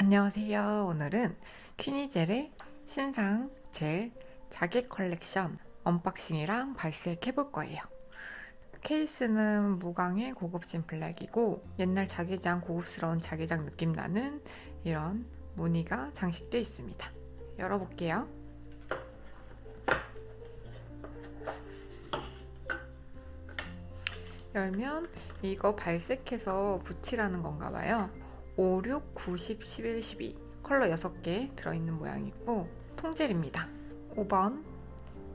안녕하세요. 오늘은 퀴니젤의 신상 젤 자개 컬렉션 언박싱이랑 발색 해볼 거예요. 케이스는 무광의 고급진 블랙이고 옛날 자개장 고급스러운 자개장 느낌 나는 이런 무늬가 장식되어 있습니다. 열어볼게요. 열면 이거 발색해서 붙이라는 건가 봐요. 5, 6, 9, 10, 11, 12 컬러 6개 들어있는 모양이고 통젤입니다. 5번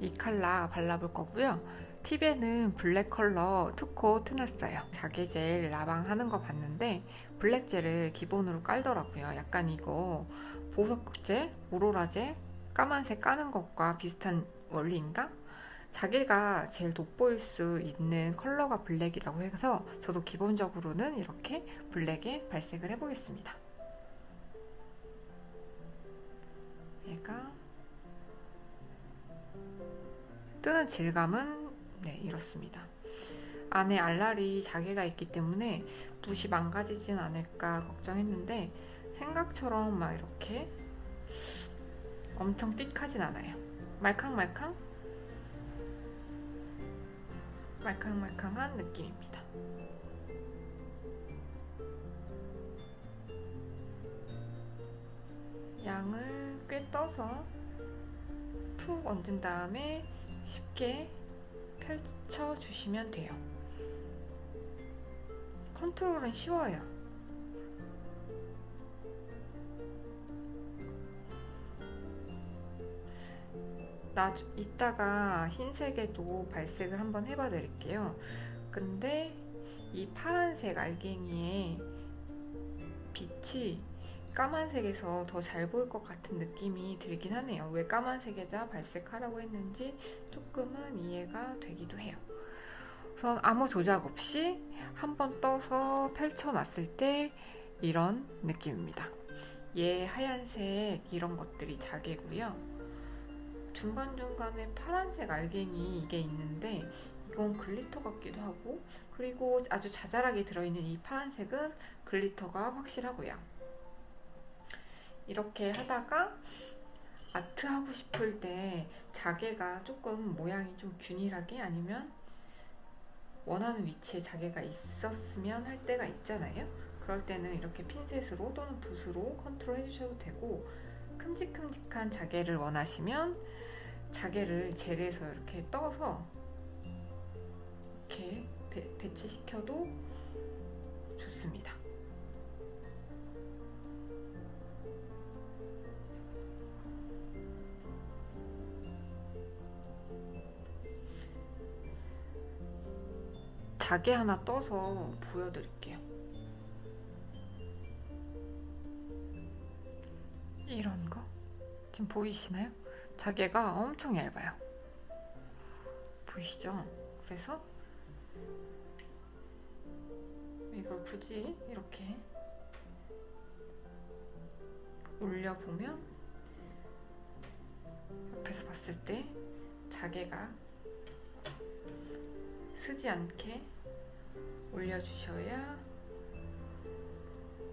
이 컬러 발라볼 거고요. 팁에는 블랙 컬러 투코 트놨어요. 자개젤 라방 하는 거 봤는데 블랙 젤을 기본으로 깔더라고요. 약간 이거 보석 젤, 오로라 젤, 까만색 까는 것과 비슷한 원리인가? 자기가 제일 돋보일 수 있는 컬러가 블랙이라고 해서 저도 기본적으로는 이렇게 블랙에 발색을 해보겠습니다. 얘가 뜨는 질감은 네 이렇습니다. 안에 알알이 자개가 있기 때문에 붓이 망가지진 않을까 걱정했는데 생각처럼 막 이렇게 엄청 띡하진 않아요. 말캉말캉 말캉말캉한 느낌입니다. 양을 꽤 떠서 툭 얹은 다음에 쉽게 펼쳐 주시면 돼요. 컨트롤은 쉬워요. 나 이따가 흰색에도 발색을 한번 해봐 드릴게요. 근데 이 파란색 알갱이의 빛이 까만색에서 더 잘 보일 것 같은 느낌이 들긴 하네요. 왜 까만색에다 발색하라고 했는지 조금은 이해가 되기도 해요. 우선 아무 조작 없이 한번 떠서 펼쳐놨을 때 이런 느낌입니다. 얘 하얀색 이런 것들이 자개고요. 중간중간에 파란색 알갱이 이게 있는데 이건 글리터 같기도 하고 그리고 아주 자잘하게 들어있는 이 파란색은 글리터가 확실하고요. 이렇게 하다가 아트 하고 싶을 때 자개가 조금 모양이 좀 균일하게 아니면 원하는 위치에 자개가 있었으면 할 때가 있잖아요. 그럴 때는 이렇게 핀셋으로 또는 붓으로 컨트롤 해주셔도 되고 큼직큼직한 자개를 원하시면 자개를 젤에서 이렇게 떠서 이렇게 배, 배치시켜도 좋습니다. 자개 하나 떠서 보여드릴게요. 이런 거 지금 보이시나요? 자개가 엄청 얇아요. 보이시죠? 그래서 이걸 굳이 이렇게 올려보면 옆에서 봤을 때 자개가 쓰지 않게 올려주셔야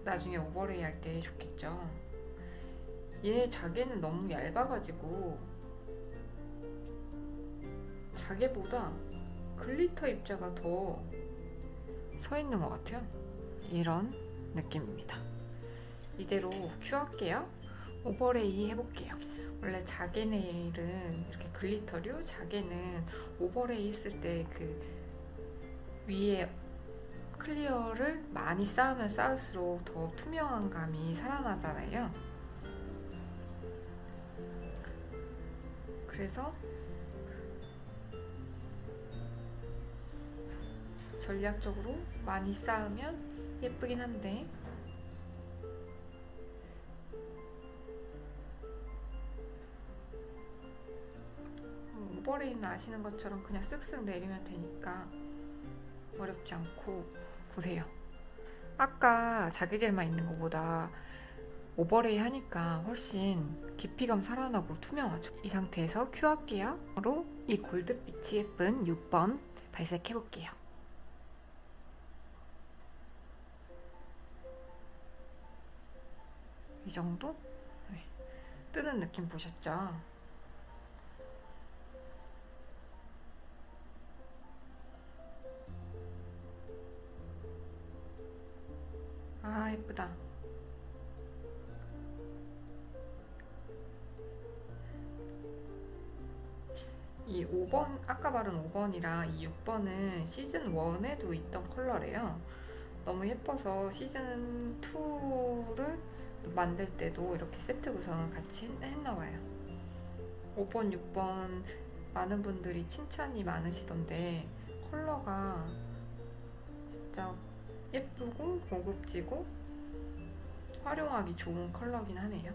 나중에 오버레이 할 때 좋겠죠. 얘 자개는 너무 얇아가지고 자개보다 글리터 입자가 더 서 있는 것 같아요. 이런 느낌입니다. 이대로 큐 할게요. 오버레이 해볼게요. 원래 자개 네일은 이렇게 글리터류, 자개는 오버레이 했을 때 그 위에 클리어를 많이 쌓으면 쌓을수록 더 투명한 감이 살아나잖아요. 그래서 전략적으로 많이 쌓으면 예쁘긴 한데 음, 오버레이는 아시는 것처럼 그냥 쓱쓱 내리면 되니까 어렵지 않고 보세요. 아까 자기젤만 있는 것보다 오버레이 하니까 훨씬 깊이감 살아나고 투명하죠. 이 상태에서 큐 할게요. 바로 이 골드빛이 예쁜 6번 발색해 볼게요. 이 정도? 네. 뜨는 느낌 보셨죠? 아, 예쁘다. 이 5번, 아까 바른 5번이랑 이 6번은 시즌 1에도 있던 컬러래요. 너무 예뻐서 시즌 2를 만들 때도 이렇게 세트 구성을 같이 했- 했나 봐요. 5번, 6번 많은 분들이 칭찬이 많으시던데 컬러가 진짜 예쁘고 고급지고 활용하기 좋은 컬러긴 하네요.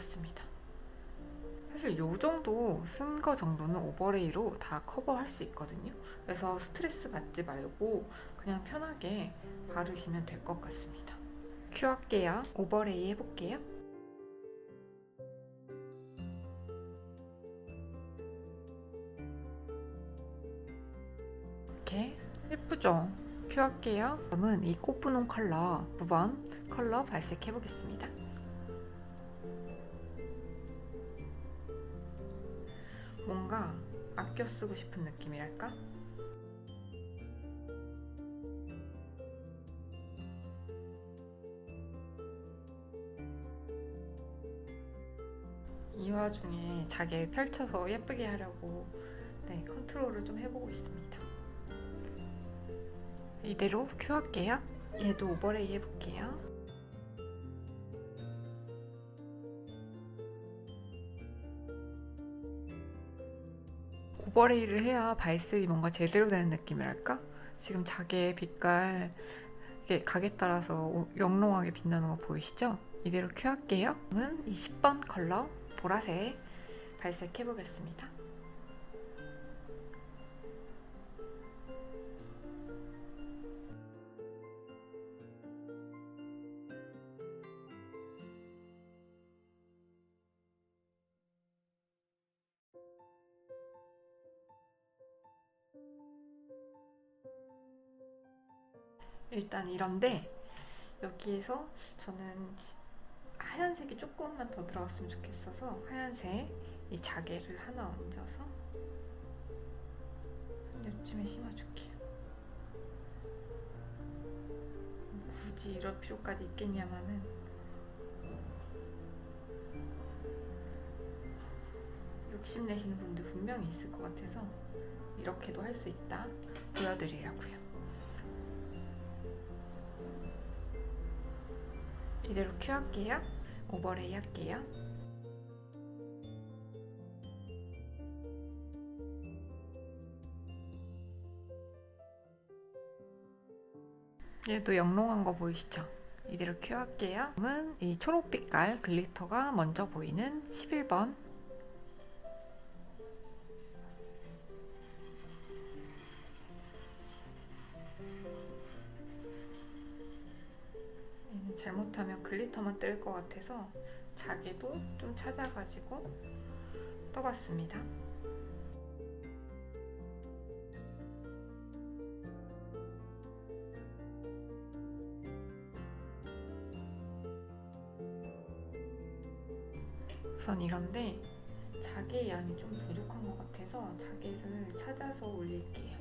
이렇습니다. 사실 요 정도 쓴 거 정도는 오버레이로 다 커버할 수 있거든요. 그래서 스트레스 받지 말고 그냥 편하게 바르시면 될 것 같습니다. 큐 할게요. 오버레이 해볼게요. 이렇게 예쁘죠? 큐 할게요. 다음은 이 꽃분홍 컬러 9번 컬러 발색해 보겠습니다. 아껴 쓰고 싶은 느낌이랄까? 이 와중에 자기 펼쳐서 예쁘게 하려고 네, 컨트롤을 좀 해보고 있습니다. 이대로 큐 할게요. 얘도 오버레이 해볼게요. 오버레이를 해야 발색이 뭔가 제대로 되는 느낌이랄까? 지금 자개의 빛깔 이게 각에 따라서 오- 영롱하게 빛나는 거 보이시죠? 이대로 큐 할게요. 다음은 이 10번 컬러 보라색 발색해 보겠습니다. 일단 이런데 여기에서 저는 하얀색이 조금만 더 들어갔으면 좋겠어서 하얀색 이 자개를 하나 얹어서 요쯤에 심어줄게요. 굳이 이럴 필요까지 있겠냐마는 욕심내시는 분들 분명히 있을 것 같아서 이렇게도 할 수 있다 보여드리려고요. 이대로 큐 할게요. 오버레이 할게요. 얘도 영롱한 거 보이시죠? 이대로 큐 할게요. 다음은 이 초록빛깔 글리터가 먼저 보이는 11번 잘못하면 글리터만 뜰 것 같아서 자개도 좀 찾아가지고 떠봤습니다. 우선 이런데 자개 양이 좀 부족한 것 같아서 자개를 찾아서 올릴게요.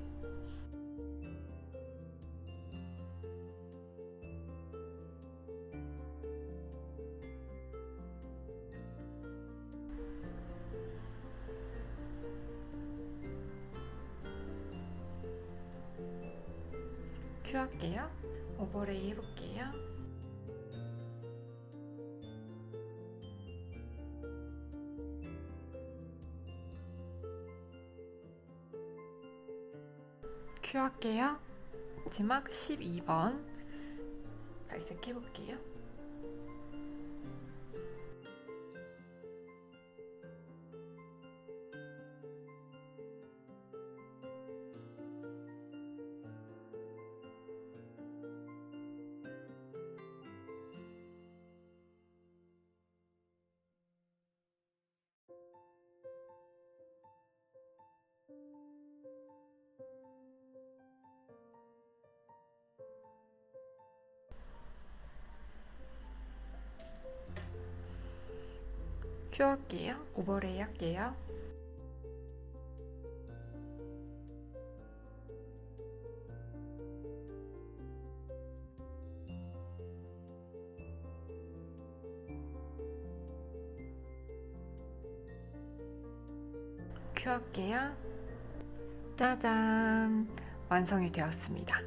큐 할게요. 오버레이 해볼게요. 큐 할게요. 마지막 12번 발색해 볼게요. 큐할게요. 오버레이 할게요. 큐할게요. 짜잔! 완성이 되었습니다.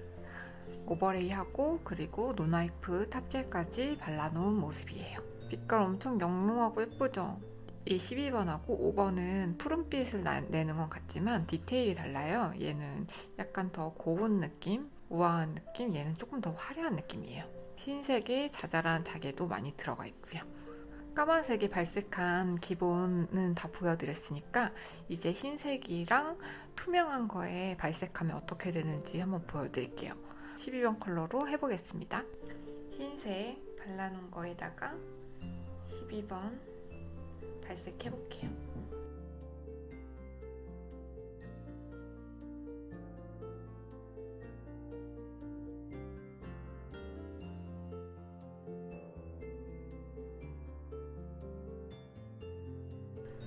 오버레이 하고 그리고 노나이프 탑젤까지 발라놓은 모습이에요. 빛깔 엄청 영롱하고 예쁘죠? 이 12번하고 5번은 푸른빛을 나- 내는 것 같지만 디테일이 달라요. 얘는 약간 더 고운 느낌, 우아한 느낌, 얘는 조금 더 화려한 느낌이에요. 흰색에 자잘한 자개도 많이 들어가 있고요. 까만색이 발색한 기본은 다 보여드렸으니까 이제 흰색이랑 투명한 거에 발색하면 어떻게 되는지 한번 보여드릴게요. 12번 컬러로 해보겠습니다. 흰색 발라놓은 거에다가 12번 발색해볼게요.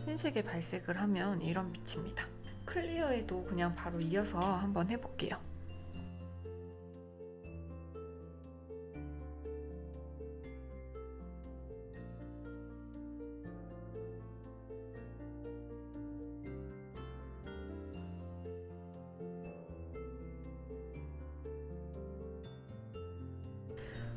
흰색에 발색을 하면 이런 빛입니다. 클리어에도 그냥 바로 이어서 한번 해볼게요.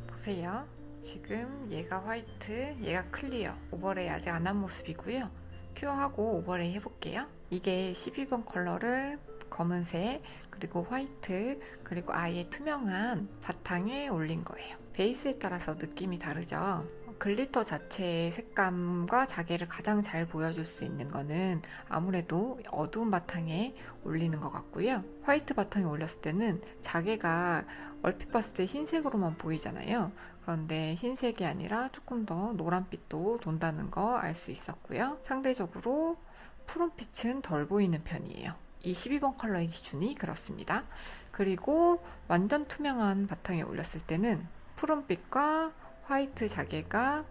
보세요. 지금 얘가 화이트, 얘가 클리어. 오버레이 아직 안 한 모습이고요. 큐어하고 오버레이 해볼게요. 이게 12번 컬러를 검은색, 그리고 화이트, 그리고 아예 투명한 바탕에 올린 거예요. 베이스에 따라서 느낌이 다르죠? 글리터 자체의 색감과 자개를 가장 잘 보여줄 수 있는 거는 아무래도 어두운 바탕에 올리는 것 같고요. 화이트 바탕에 올렸을 때는 자개가 얼핏 봤을 때 흰색으로만 보이잖아요. 그런데 흰색이 아니라 조금 더 노란빛도 돈다는 거 알 수 있었고요. 상대적으로 푸른빛은 덜 보이는 편이에요. 이 12번 컬러의 기준이 그렇습니다. 그리고 완전 투명한 바탕에 올렸을 때는 푸른빛과 화이트 자개가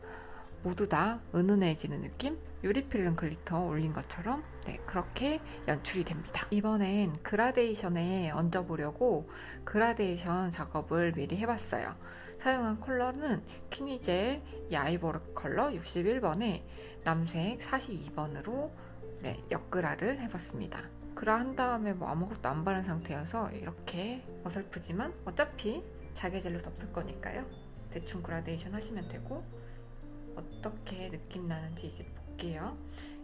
모두 다 은은해지는 느낌? 유리필름 글리터 올린 것처럼 네, 그렇게 연출이 됩니다. 이번엔 그라데이션에 얹어보려고 그라데이션 작업을 미리 해봤어요. 사용한 컬러는 퀴니젤 이 아이보르 컬러 61번에 남색 42번으로 네, 옆그라를 해봤습니다. 그라 한 다음에 뭐 아무것도 안 바른 상태여서 이렇게 어설프지만 어차피 자개젤로 덮을 거니까요. 대충 그라데이션 하시면 되고 어떻게 느낌 나는지 이제 볼게요.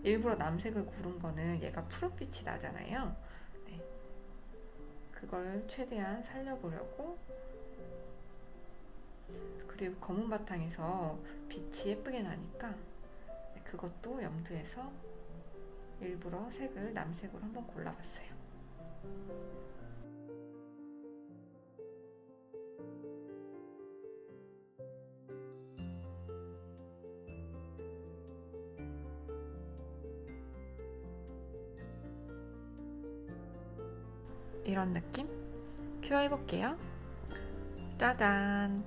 일부러 남색을 고른 거는 얘가 푸른빛이 나잖아요. 네. 그걸 최대한 살려보려고 그리고 검은 바탕에서 빛이 예쁘게 나니까 네, 그것도 염두해서 일부러 색을 남색으로 한번 골라봤어요. 이런 느낌? 큐어 해볼게요. 짜잔!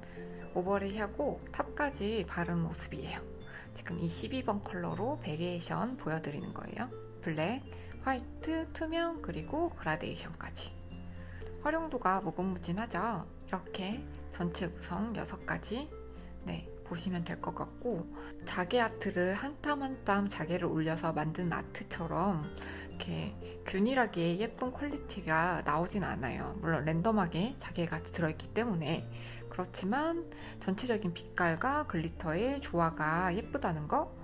오버레이 하고 탑까지 바른 모습이에요. 지금 이 12번 컬러로 베리에이션 보여드리는 거예요. 블랙, 화이트, 투명, 그리고 그라데이션까지. 활용도가 무궁무진하죠? 이렇게 전체 구성 6가지 네, 보시면 될 것 같고 자개 아트를 한 땀 한 땀 자개를 올려서 만든 아트처럼 이렇게 균일하게 예쁜 퀄리티가 나오진 않아요. 물론 랜덤하게 자개가 들어있기 때문에 그렇지만 전체적인 빛깔과 글리터의 조화가 예쁘다는 거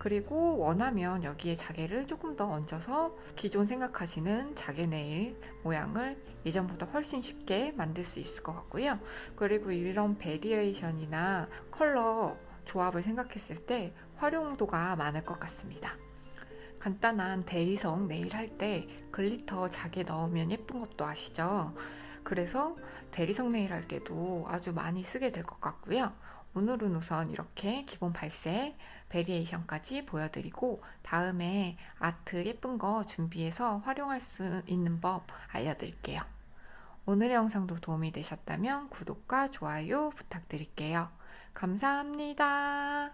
그리고 원하면 여기에 자개를 조금 더 얹어서 기존 생각하시는 자개 네일 모양을 예전보다 훨씬 쉽게 만들 수 있을 것 같고요. 그리고 이런 베리에이션이나 컬러 조합을 생각했을 때 활용도가 많을 것 같습니다. 간단한 대리석 네일 할 때 글리터 자개 넣으면 예쁜 것도 아시죠? 그래서 대리석 네일 할 때도 아주 많이 쓰게 될 것 같고요. 오늘은 우선 이렇게 기본 발색, 베리에이션까지 보여드리고 다음에 아트 예쁜 거 준비해서 활용할 수 있는 법 알려드릴게요. 오늘의 영상도 도움이 되셨다면 구독과 좋아요 부탁드릴게요. 감사합니다.